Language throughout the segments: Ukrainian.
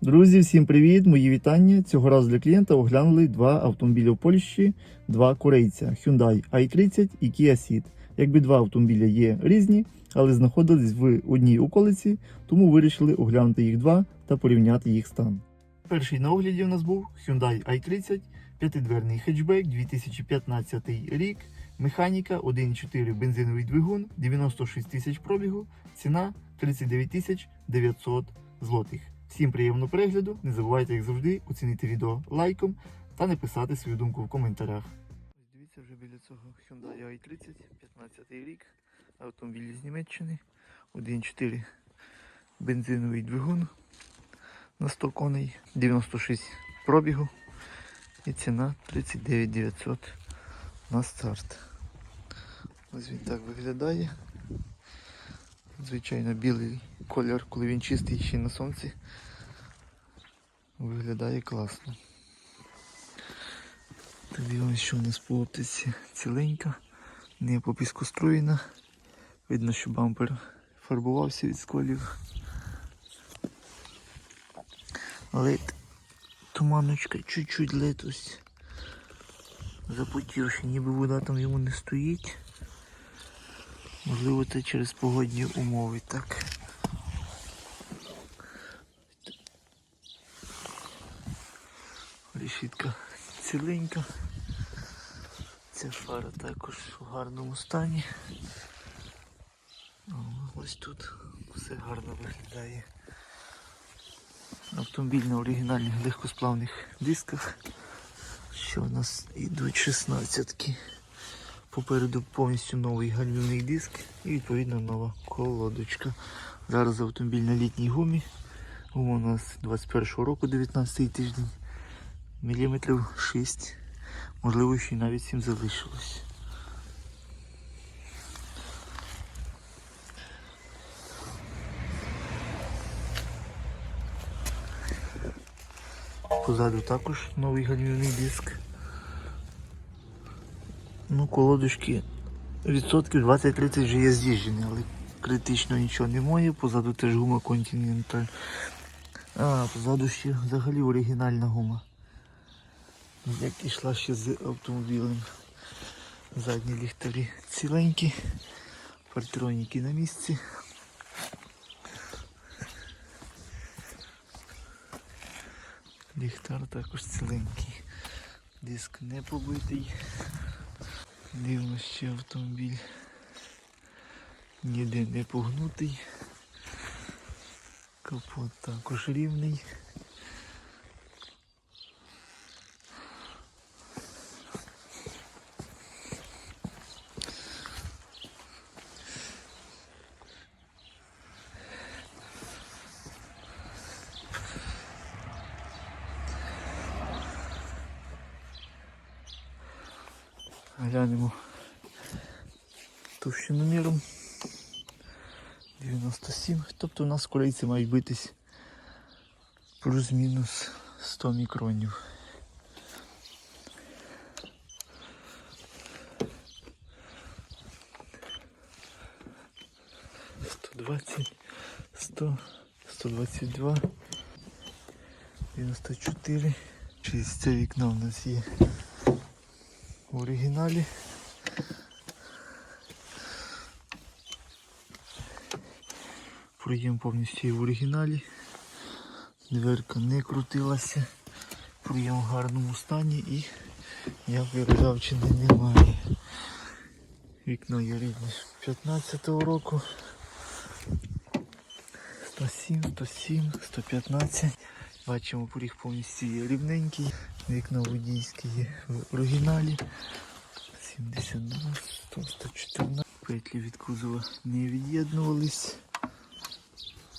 Друзі, всім привіт! Мої вітання. Цього разу для клієнта оглянули два автомобілі в Польщі, два корейця Hyundai i30 і Kia Ceed. Якби два автомобілі є різні, але знаходились в одній околиці, тому вирішили оглянути їх два та порівняти їх стан. Перший на огляді у нас був Hyundai i30, п'ятидверний хетчбек, 2015 рік, механіка, 1.4 бензиновий двигун, 96 тисяч пробігу, ціна 39 тисяч 900 злотих. Всім приємного перегляду. Не забувайте, як завжди, оцінити відео лайком та написати свою думку в коментарях. Дивіться вже біля цього Hyundai i30, 15 рік, автомобіль з Німеччини, 1.4 бензиновий двигун на 100 коней, 96 пробігу і ціна 39 900 на старт. Ось він так виглядає. Звичайно, білий колір, коли він чистий ще на сонці. Виглядає класно. Так дивимося, що у нас по оптиці ціленька, не по піску струєна. Видно, що бампер фарбувався від сколів. Лед туманочка чуть-чуть лед ось запотівши, ніби вода там йому не стоїть. Можливо, це через погодні умови, так. Решітка ціленька. Ця фара також в гарному стані. Ось тут все гарно виглядає. Автомобіль на оригінальних легкосплавних дисках. Що у нас йдуть 16-ки. Попереду повністю новий гальмівний диск і відповідно нова колодочка. Зараз автомобіль на літній гумі. Гума у нас 21 року, 19 тиждень. Міліметрів 6, можливо, ще навіть 7 залишилось. Позаду також новий гальмівний диск. Ну, колодочки відсотків 20-30 вже є з'їжджені, але критично нічого немає. Позаду теж гума Continental. А, позаду ще взагалі оригінальна гума. Як ішла ще з автомобілем. Задні ліхтарі ціленькі, партроніки на місці. Ліхтар також ціленький. Диск не побитий. Дивно ще автомобіль. Ніде не погнутий. Капот також рівний. 97. Тобто у нас корейці мають битись плюс-мінус 100 мікронів. Сто двадцять, сто, сто двадцять два, дев'яносто чотири. Це вікно в нас є в оригіналі. Проєм повністю в оригіналі. Дверка не крутилася. Проєм в гарному стані і ніякої ржавчини немає. Вікно є рідне 15-го року. 107, 107, 115. Бачимо, поріг повністю є рівненький. Вікно водійське є в оригіналі. 72, 100, 114. Петлі від кузова не від'єднувались.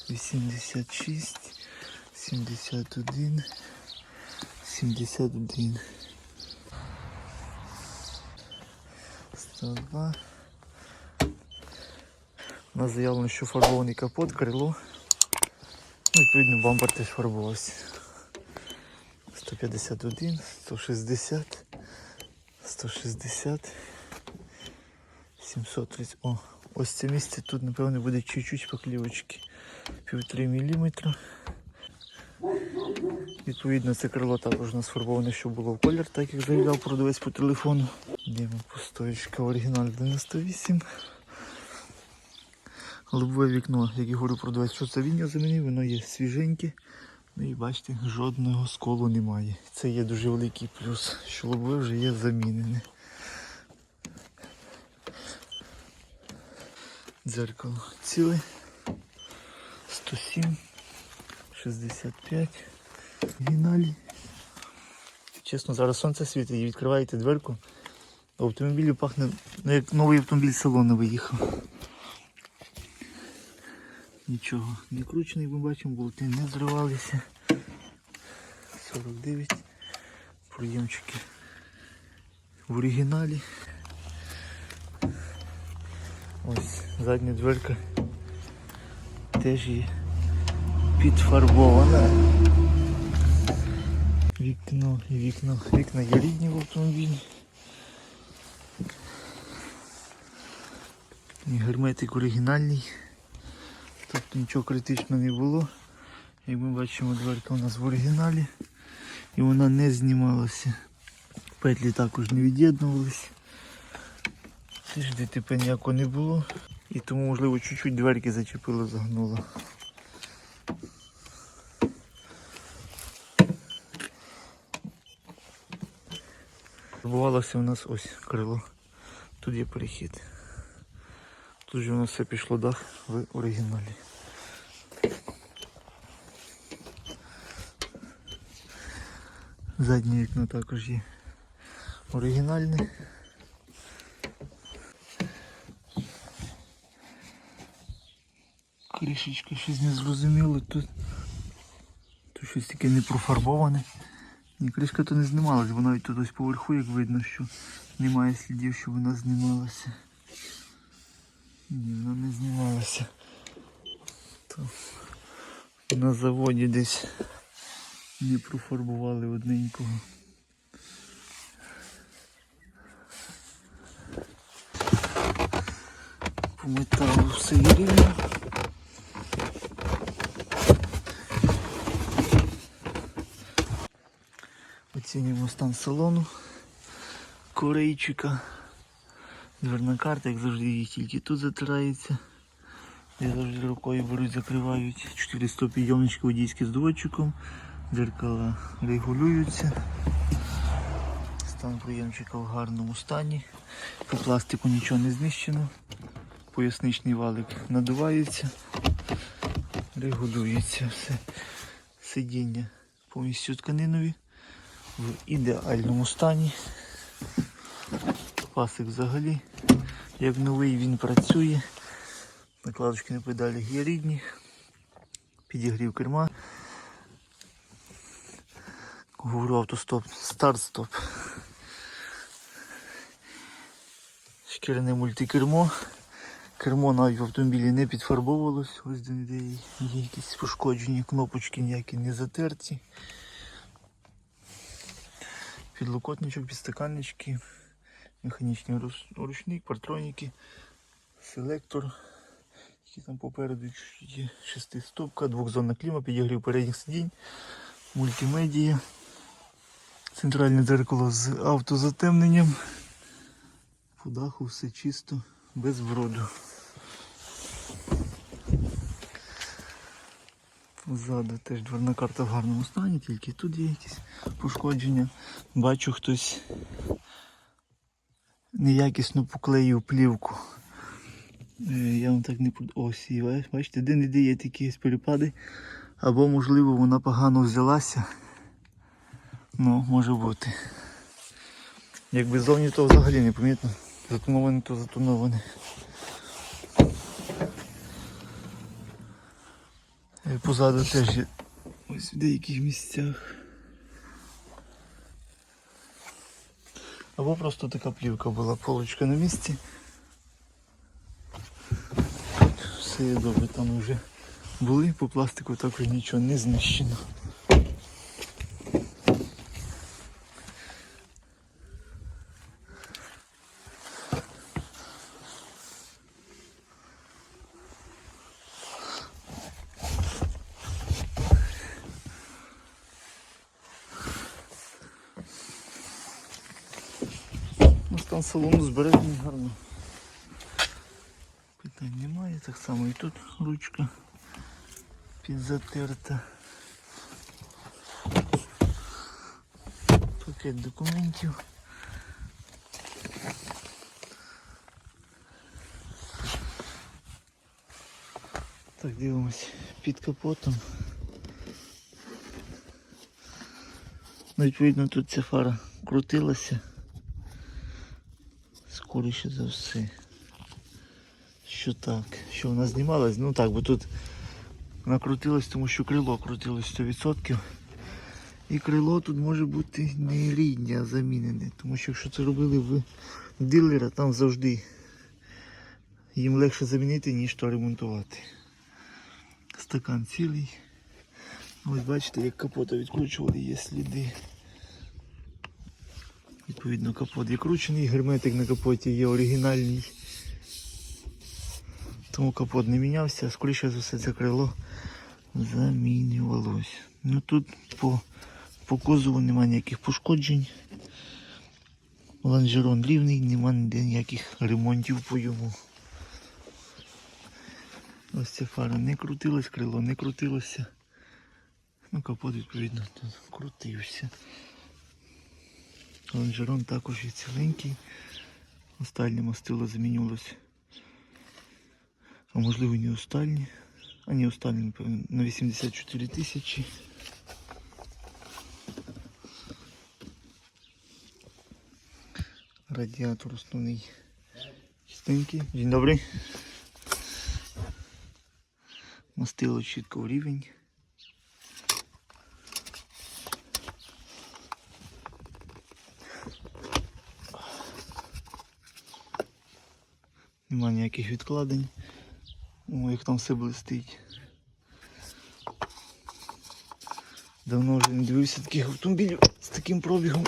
86, 71, 71. 102. У нас заявлено, що фарбований капот, крило. Ну, відповідно, бампер теж фарбувався. 151, 160, 160, 730. О, ось це місце тут, напевно, буде чуть-чуть поклівочки. Півтори міліметра. Відповідно, це крило також нас фарбоване, щоб було в колір, так як заявляв продавець по телефону. Йдемо по стоїчка оригінал 98. Лобове вікно, як і говорю продавець, що це він його замінив, воно є свіженьке. Ну і бачите, жодного сколу немає. Це є дуже великий плюс, що лобове вже є замінене. Дзеркало ціле. 107, 65. Оригіналі. Чесно, зараз сонце світить і відкриваєте дверку. В автомобілі пахне, ну як новий автомобіль з салону виїхав. Нічого не кручений, ми бачимо, болти не зривалися. 49. Проємчики в оригіналі. Ось задня дверка теж є підфарбована. Вікно і вікно. Вікна є рідні в автомобілі. І герметик оригінальний. Тобто нічого критичного не було. Як ми бачимо, дверка у нас в оригіналі. І вона не знімалася. Петлі також не від'єднувалися. Теж ДТП ніякого не було. І тому, можливо, чуть-чуть дверки зачепило, загнуло. Бувалося у нас ось крило. Тут є перехід. Тут же у нас все пішло дах в оригіналі. Заднє вікно також є оригінальне. Кришечка щось не зрозуміло. Тут, тут щось таке не профарбоване. Ні, кришка то не знімалась, бо навіть тут ось поверху, як видно, що немає слідів, що вона знімалася. Ні, вона не знімалася. То на заводі десь не профарбували одненького. По металу все рівно. Оцінюємо стан салону. Корейчика. Дверна карта, як завжди, їх тільки тут затирається. Я завжди рукою беруть, закривають. 4 стопідйомнички водійські з доводчиком. Дзеркала регулюються. Стан приємчика в гарному стані. По пластику нічого не знищено. Поясничний валик надувається. Регулюється все. Сидіння повністю тканинові в ідеальному стані. Пасик взагалі, як новий він працює. Накладочки на педалях є рідні. Підігрів керма. Говорю автостоп, старт-стоп. Шкіряне мультикермо. Кермо навіть в автомобілі не підфарбовувалось. Ось де є якісь пошкоджені, кнопочки ніякі не затерті. Підлокотничок, підстаканнички, механічний ручник, партроніки, селектор, який там попереду є шестистопка, двохзонна кліма, підігрів передніх сидінь, мультимедія, центральне дзеркало з автозатемненням. По даху все чисто, без вроду. Ззаду теж дверна карта в гарному стані, тільки тут є якісь пошкодження. Бачу хтось неякісно поклеїв плівку. Е, Я вам так не. Ось і бачите, де не де є такі перепади. Або можливо вона погано взялася. Ну, може бути. Якби зовні то взагалі не помітно. Затоноване, то затоноване. Позаду теж є ось в деяких місцях. Або просто така плівка була, полочка на місці. Все є добре, там вже були, по пластику також нічого не знищено. Стан салону збережений гарно. Питань немає, так само і тут ручка підзатерта. Пакет документів. Так, дивимось під капотом. Ну, відповідно, тут ця фара крутилася. Скоріше за все. Що так, що вона знімалась, ну так, бо тут вона крутилась, тому що крило крутилось 100%. І крило тут може бути не рідне, а замінене. Тому що якщо це робили в дилера, там завжди їм легше замінити, ніж то ремонтувати. Стакан цілий. Ось бачите, як капота відкручували, є сліди. Відповідно, капот відкручений, герметик на капоті є оригінальний. Тому капот не мінявся, а скоріше за все це крило замінювалось. Ну тут по, по кузову немає ніяких пошкоджень. Лонжерон рівний, нема ніяких ремонтів по йому. Ось ця фара не крутилась, крило не крутилося. Ну, капот, відповідно, тут крутився. Лонжерон також є ціленький. Остальне мастило замінювалось. А можливо не остальні. А не остальні, напевно, на 84 тисячі. Радіатор основний чистенький. Dzień dobry. Мастило чітко в рівень. Нема ніяких відкладень. О, як там все блистить. Давно вже не дивився таких автомобілів з таким пробігом.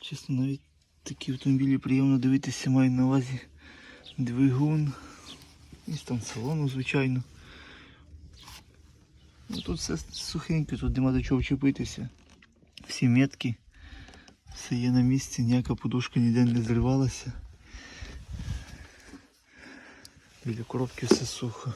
Чесно, навіть такі автомобілі приємно дивитися маю на увазі двигун. І стан салону, звичайно. Ну, тут все сухенько, тут нема до чого вчепитися. Всі метки. Все є на місці, ніяка подушка ніде не зривалася. Біля коробки все сухо.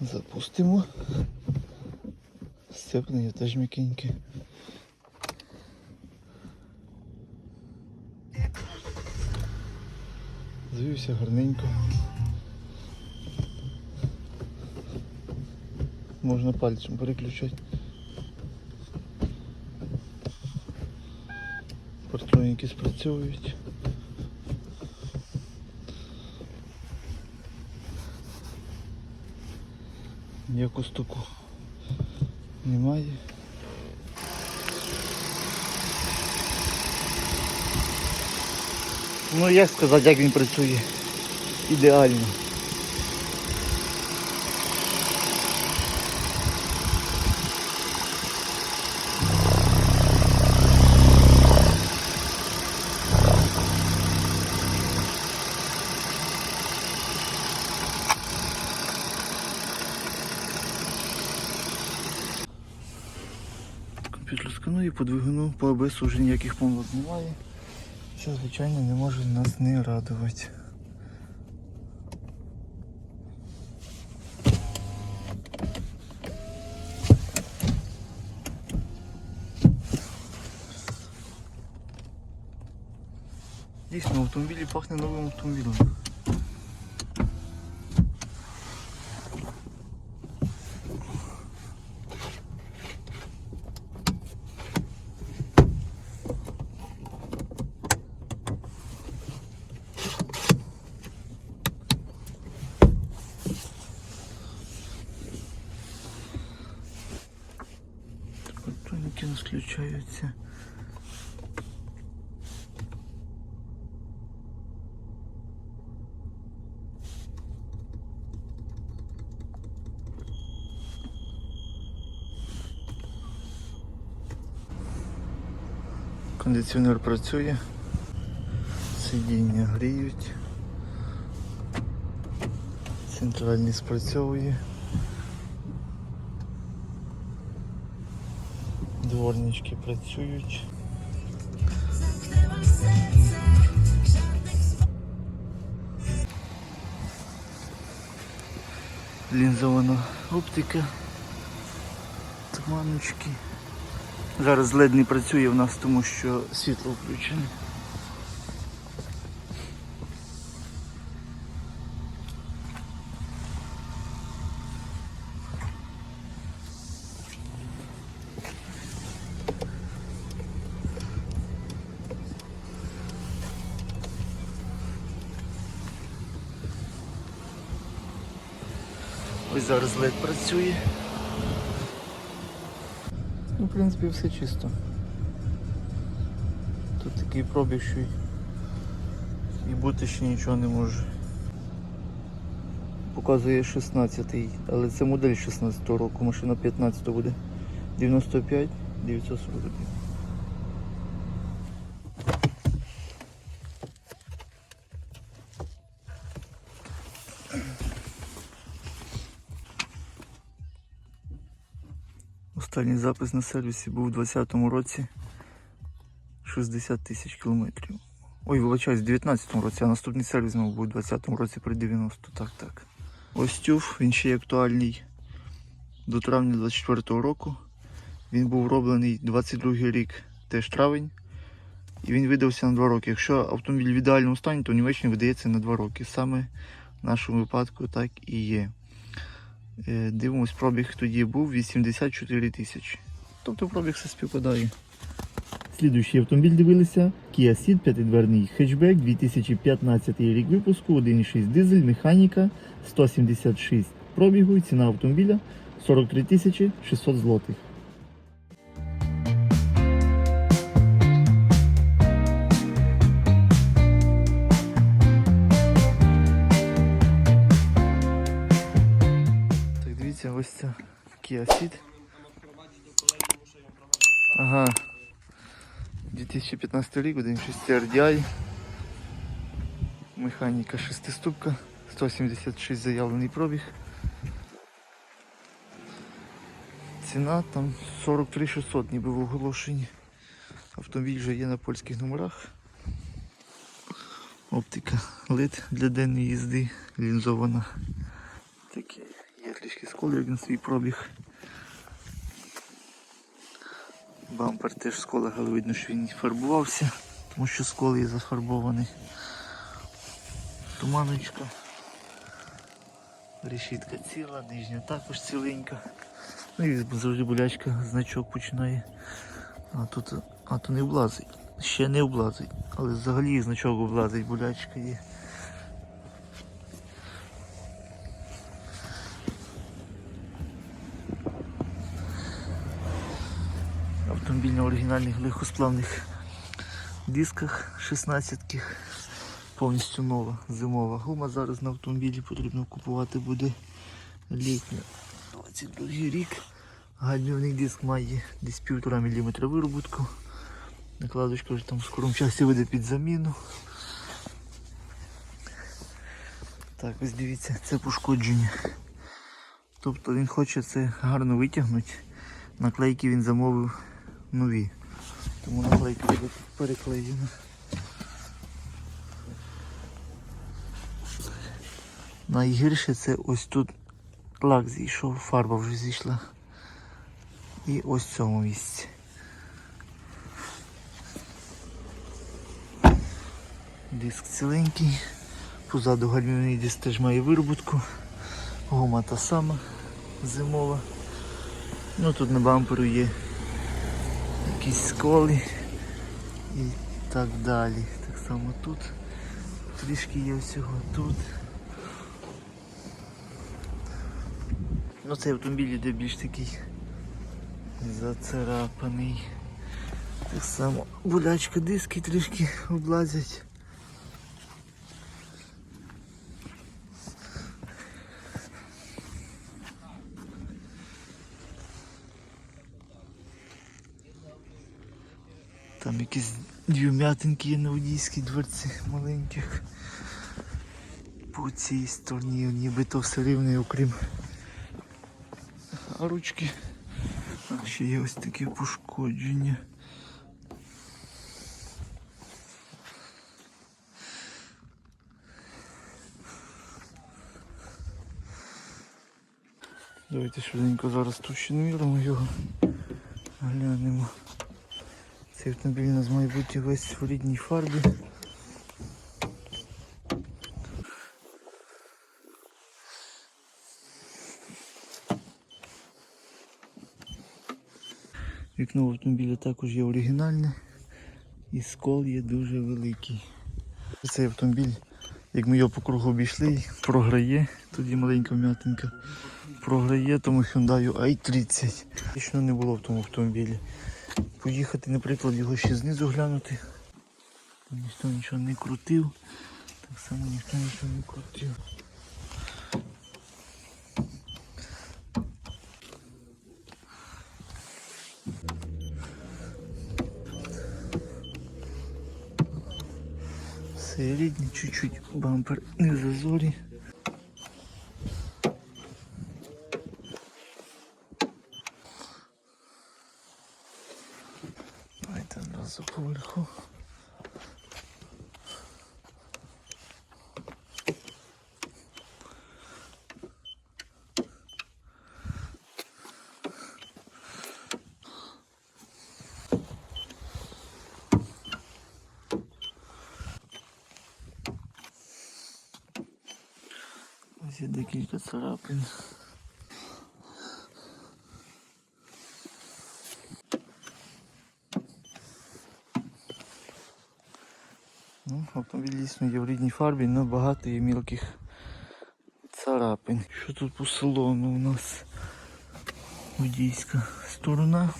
Запустимо. Сцеплення теж м'якеньке. Звівся гарненько. Можна пальцем переключати. Партроніки спрацьовують. Ніяку стуку немає. Ну як сказати, як він працює? Ідеально. Комп'ютер сканує по двигуну, по АБС вже ніяких помилок немає. Що, звичайно, не може нас не радувати. Дійсно, в автомобілі пахне новим автомобілем. Включаються. Кондиціонер працює. Сидіння гріють. Центральний спрацьовує. Дворнички працюють. Лінзована оптика. Туманочки. Зараз лед не працює в нас, тому що світло включене. LED працює. Ну, в принципі, все чисто. Тут такий пробіг, що і бути ще нічого не може. Показує 16-й, але це модель 16-го року, машина 15 буде. 95 941. Останній запис на сервісі був у 2020 році 60 тисяч кілометрів. Ой, вибачаюсь, в 19 році, а наступний сервіс мав був у 20 році при 90. Так, так. Ось тюф, він ще й актуальний до травня 24 року. Він був роблений 22 рік, теж травень. І він видався на 2 роки. Якщо автомобіль в ідеальному стані, то в Німеччині видається на 2 роки. Саме в нашому випадку так і є. Е, Дивимось, пробіг тоді був 84 тисячі. Тобто пробіг все співпадає. Слідуючий автомобіль дивилися Kia Ceed, п'ятидверний хетчбек, 2015 рік випуску, 1,6 дизель, механіка, 176 пробігу ціна автомобіля 43 тисячі 600 злотих. Ця Kia Ceed. Ага. 2015 рік, 1.6 RDI. Механіка шестиступка, 176 заявлений пробіг. Ціна там 43 600 ніби в оголошенні. Автомобіль вже є на польських номерах. Оптика LED для денної їзди, лінзована. Таке є трішки сколів на свій пробіг. Бампер теж з але видно, що він не фарбувався, тому що скол є зафарбований. Туманочка. Решітка ціла, нижня також ціленька. Ну і завжди болячка, значок починає. А тут а то не облазить. Ще не облазить. Але взагалі значок облазить, болячка є. Автомобіль на оригінальних легкосплавних дисках 16 повністю нова зимова гума. Зараз на автомобілі потрібно купувати буде літня. 22 рік. Гальмівний диск має десь 1,5 мм вироботку. Накладочка вже там в скорому часі буде під заміну. Так, ось дивіться, це пошкодження. Тобто він хоче це гарно витягнути. Наклейки він замовив нові. Тому наклейка буде переклеєна. Найгірше це ось тут лак зійшов, фарба вже зійшла. І ось в цьому місці. Диск ціленький. Позаду гальмівний диск теж має вироботку. Гума та сама зимова. Ну тут на бамперу є якісь сколи і так далі. Так само тут трішки є всього тут. Ну цей автомобіль іде більш такий зацарапаний. Так само булячка диски трішки облазять. Там якісь дві м'ятинки є на водійській дверці маленьких. По цій стороні нібито все рівне, окрім ручки. А ще є ось таке пошкодження. Давайте швиденько зараз товщину його. Глянемо. Цей автомобіль у нас має бути весь в рідній фарбі. Вікно в автомобілі також є оригінальне і скол є дуже великий. Цей автомобіль, як ми його по кругу обійшли, програє, тут є маленька вм'ятинка, програє тому Hyundai i30. Точно не було в тому автомобілі. Поїхати, наприклад, його ще знизу глянути. Там ніхто нічого не крутив. Так само ніхто нічого не крутив. Все рідні, чуть-чуть бампер не зазорі. Давайте одразу поверху. Ось є декілька царапин. Ну, автомобіль дійсно є в рідній фарбі, але багато є мілких царапин. Що тут по салону у нас? Водійська сторона.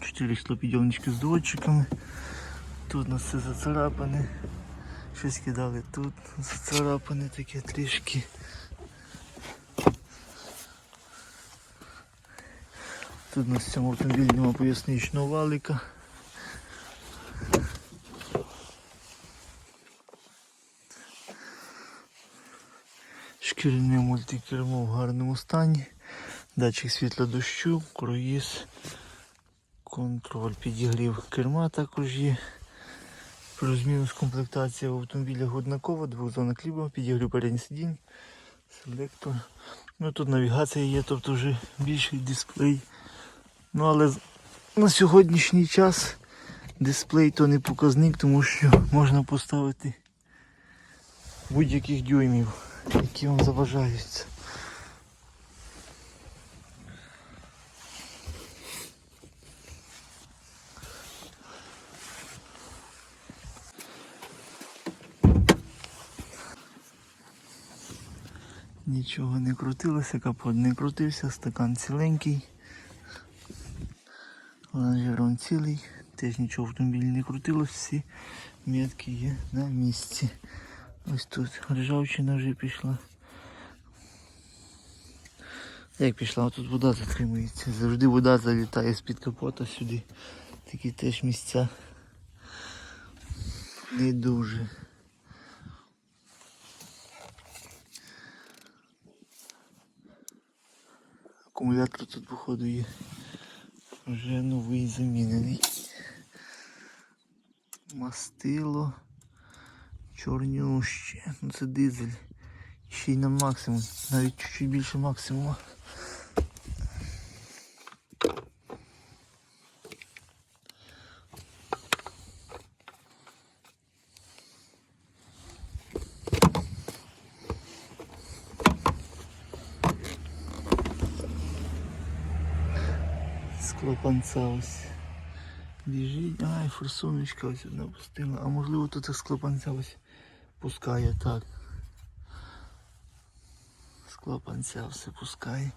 Чотири склопідйомнички з датчиками. Тут у нас все зацарапане. Щось кидали тут, зацарапане таке трішки. Тут в цьому автомобілі немає поясничного валика. Шкіряне мультикермо в гарному стані. Датчик світла дощу, круїз, контроль, підігрів керма також є. Плюс-мінус комплектація в автомобіля однакова, двохзонна кліба, підігрів передній сидінь, селектор. Ну тут навігація є, тобто вже більший дисплей. Ну але на сьогоднішній час дисплей то не показник, тому що можна поставити будь-яких дюймів, які вам заважаються. Нічого не крутилося, капот не крутився, стакан ціленький. Лонжерон цілий, теж нічого в автомобілі не крутилось, всі метки є на місці. Ось тут ржавчина вже пішла. Як пішла, тут вода затримується. Завжди вода залітає з-під капота сюди. Такі теж місця. Не дуже. Акумулятор тут, походу, є. Вже новий замінений. Мастило. Чорнюще. Ну це дизель. Ще й на максимум. Навіть чуть-чуть більше максимуму. Склопанця ось. Біжить. Ай, форсуночка ось одна пустила. А можливо тут склопанця ось пускає так. Склопанця все пускає.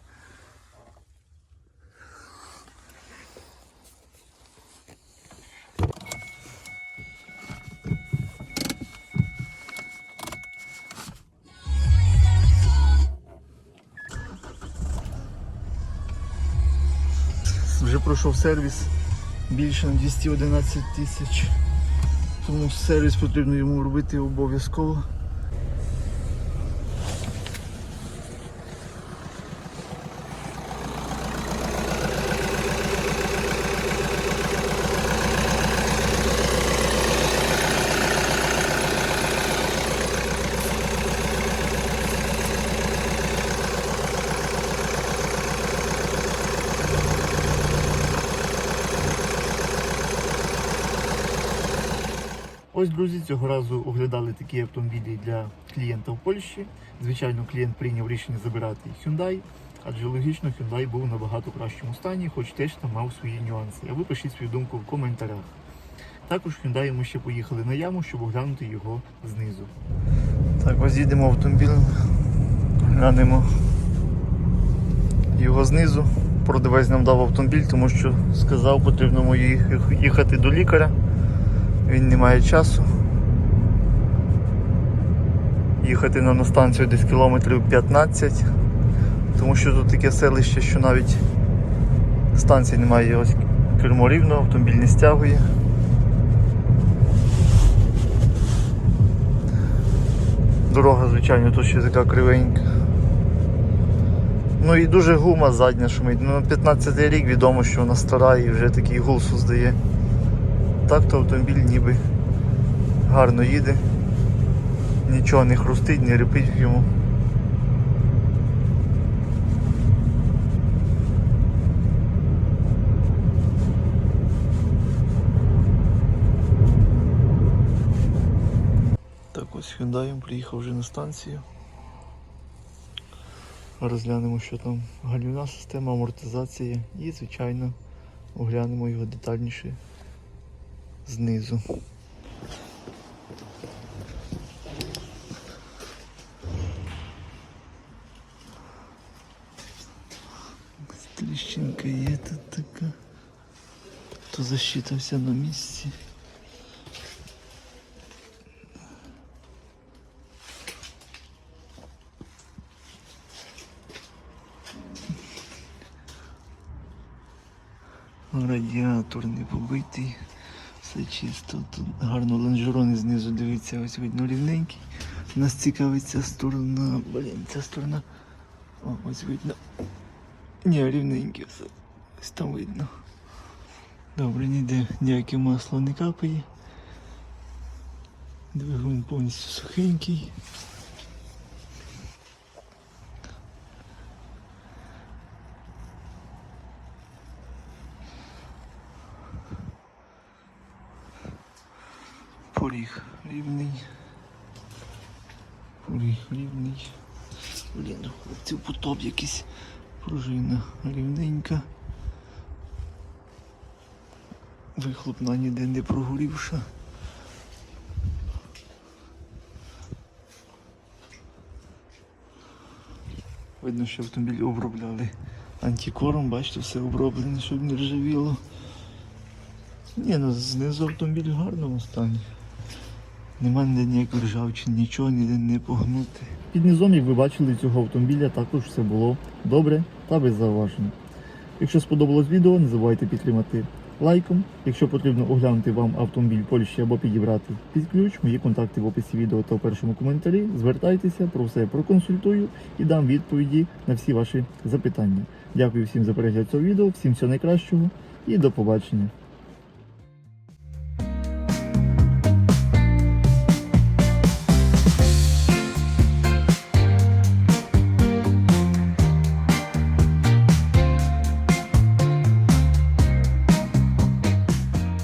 Пройшов сервіс. більше на 211 тисяч. Тому сервіс потрібно йому робити обов'язково. Ось, друзі, цього разу оглядали такі автомобілі для клієнта в Польщі. Звичайно, клієнт прийняв рішення забирати Hyundai, адже логічно Hyundai був набагато кращому стані, хоч теж там мав свої нюанси. А ви пишіть свою думку в коментарях. Також Hyundai ми ще поїхали на яму, щоб оглянути його знизу. Так, ось їдемо автомобілем, глянемо його знизу. Продавець нам дав автомобіль, тому що сказав, потрібно їхати до лікаря. Він не має часу. Їхати на, на станцію десь кілометрів 15, тому що тут таке селище, що навіть станції немає, ось кермо рівно, автомобіль не стягує. Дорога, звичайно, тут ще така кривенька. Ну і дуже гума задня шумить. Ну, 15 рік відомо, що вона стара і вже такий гул создає. Так то автомобіль ніби гарно їде, нічого не хрустить, не репить в йому. Так ось Hyundai приїхав вже на станцію. Розглянемо, що там гальмівна система, амортизація і, звичайно, оглянемо його детальніше знизу. Тріщинка є тут така. То защита вся на місці. Радіатор не побитий. Все чисто. Тут гарно лонжерони знизу дивиться, ось видно рівненький. Нас цікавить ця сторона. Блін, ця сторона. О, ось видно. Ні, рівненький все. Ось там видно. Добре, ніде ніяке масло не капає. Двигун повністю сухенький. Поріг рівний. Поріг рівний. Блін, у хлопців потоп якийсь. Пружина рівненька. Вихлопна ніде не прогорівша. Видно, що автомобіль обробляли антикором, бачите, все оброблене, щоб не ржавіло. Ні, ну знизу автомобіль в гарному стані. Нема ніде ніяких ржавчин, нічого ніде не погнути. Під низом, як ви бачили, цього автомобіля також все було добре та без зауважень. Якщо сподобалось відео, не забувайте підтримати лайком. Якщо потрібно оглянути вам автомобіль Польщі або підібрати під ключ, мої контакти в описі відео та в першому коментарі. Звертайтеся, про все проконсультую і дам відповіді на всі ваші запитання. Дякую всім за перегляд цього відео, всім всього найкращого і до побачення.